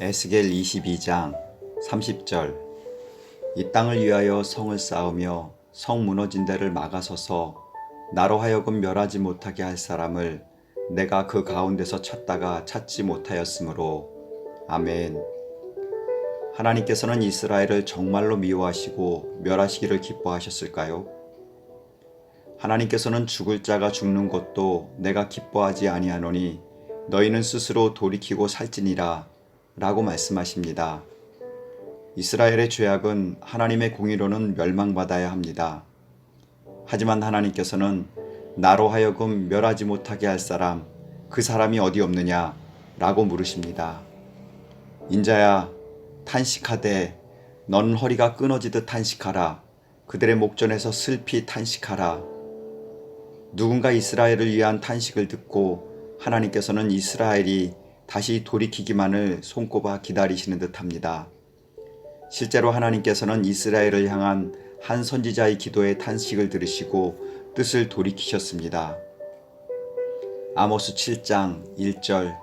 에스겔 22장 30절. 이 땅을 위하여 성을 쌓으며 성 무너진 데를 막아서서 나로 하여금 멸하지 못하게 할 사람을 내가 그 가운데서 찾다가 찾지 못하였으므로. 아멘. 하나님께서는 이스라엘을 정말로 미워하시고 멸하시기를 기뻐하셨을까요? 하나님께서는 죽을 자가 죽는 것도 내가 기뻐하지 아니하노니 너희는 스스로 돌이키고 살지니라 라고 말씀하십니다. 이스라엘의 죄악은 하나님의 공의로는 멸망받아야 합니다. 하지만 하나님께서는 나로 하여금 멸하지 못하게 할 사람, 그 사람이 어디 없느냐? 라고 물으십니다. 인자야, 탄식하되, 넌 허리가 끊어지듯 탄식하라. 그들의 목전에서 슬피 탄식하라. 누군가 이스라엘을 위한 탄식을 듣고 하나님께서는 이스라엘이 다시 돌이키기만을 손꼽아 기다리시는 듯 합니다. 실제로 하나님께서는 이스라엘을 향한 한 선지자의 기도의 탄식을 들으시고 뜻을 돌이키셨습니다. 아모스 7장 1절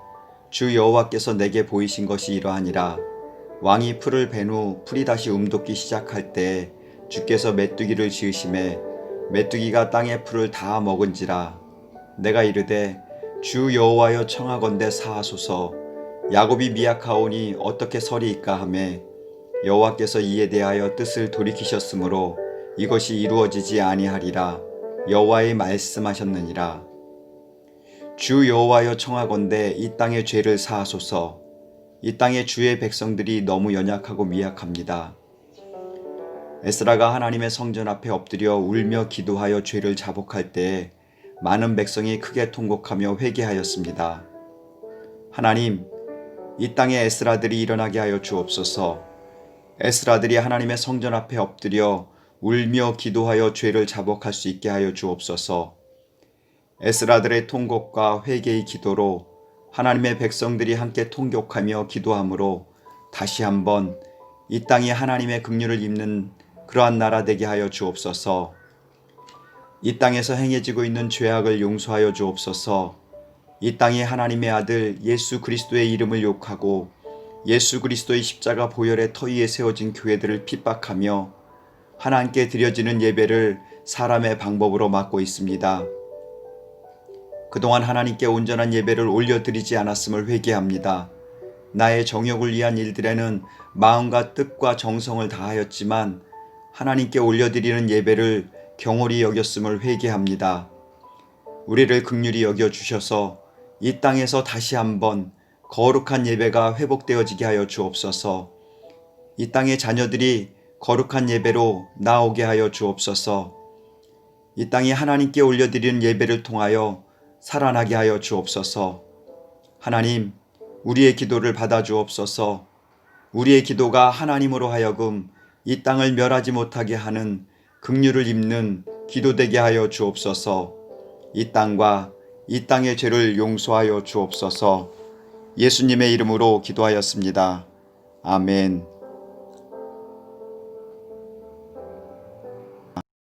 주 여호와께서 내게 보이신 것이 이러하니라 왕이 풀을 벤 후 풀이 다시 움돋기 시작할 때 주께서 메뚜기를 지으심에 메뚜기가 땅의 풀을 다 먹은지라 내가 이르되 주 여호와여 청하건대 사하소서 야곱이 미약하오니 어떻게 서리이까 하매 여호와께서 이에 대하여 뜻을 돌이키셨으므로 이것이 이루어지지 아니하리라 여호와의 말씀하셨느니라 주 여호와여 청하건대 이 땅의 죄를 사하소서 이 땅의 주의 백성들이 너무 연약하고 미약합니다. 에스라가 하나님의 성전 앞에 엎드려 울며 기도하여 죄를 자복할 때에 많은 백성이 크게 통곡하며 회개하였습니다. 하나님, 이 땅의 에스라들이 일어나게 하여 주옵소서. 에스라들이 하나님의 성전 앞에 엎드려 울며 기도하여 죄를 자복할 수 있게 하여 주옵소서. 에스라들의 통곡과 회개의 기도로 하나님의 백성들이 함께 통곡하며 기도함으로 다시 한번 이 땅이 하나님의 긍휼을 입는 그러한 나라 되게 하여 주옵소서. 이 땅에서 행해지고 있는 죄악을 용서하여 주옵소서. 이 땅에 하나님의 아들 예수 그리스도의 이름을 욕하고 예수 그리스도의 십자가 보혈의 터 위에 세워진 교회들을 핍박하며 하나님께 드려지는 예배를 사람의 방법으로 막고 있습니다. 그동안 하나님께 온전한 예배를 올려드리지 않았음을 회개합니다. 나의 정욕을 위한 일들에는 마음과 뜻과 정성을 다하였지만 하나님께 올려드리는 예배를 경홀히 여겼음을 회개합니다. 우리를 극률히 여겨 주셔서 이 땅에서 다시 한번 거룩한 예배가 회복되어지게 하여 주옵소서. 이 땅의 자녀들이 거룩한 예배로 나오게 하여 주옵소서. 이 땅이 하나님께 올려드리는 예배를 통하여 살아나게 하여 주옵소서. 하나님, 우리의 기도를 받아 주옵소서. 우리의 기도가 하나님으로 하여금 이 땅을 멸하지 못하게 하는 긍휼을 입는 기도되게 하여 주옵소서. 이 땅과 이 땅의 죄를 용서하여 주옵소서. 예수님의 이름으로 기도하였습니다. 아멘.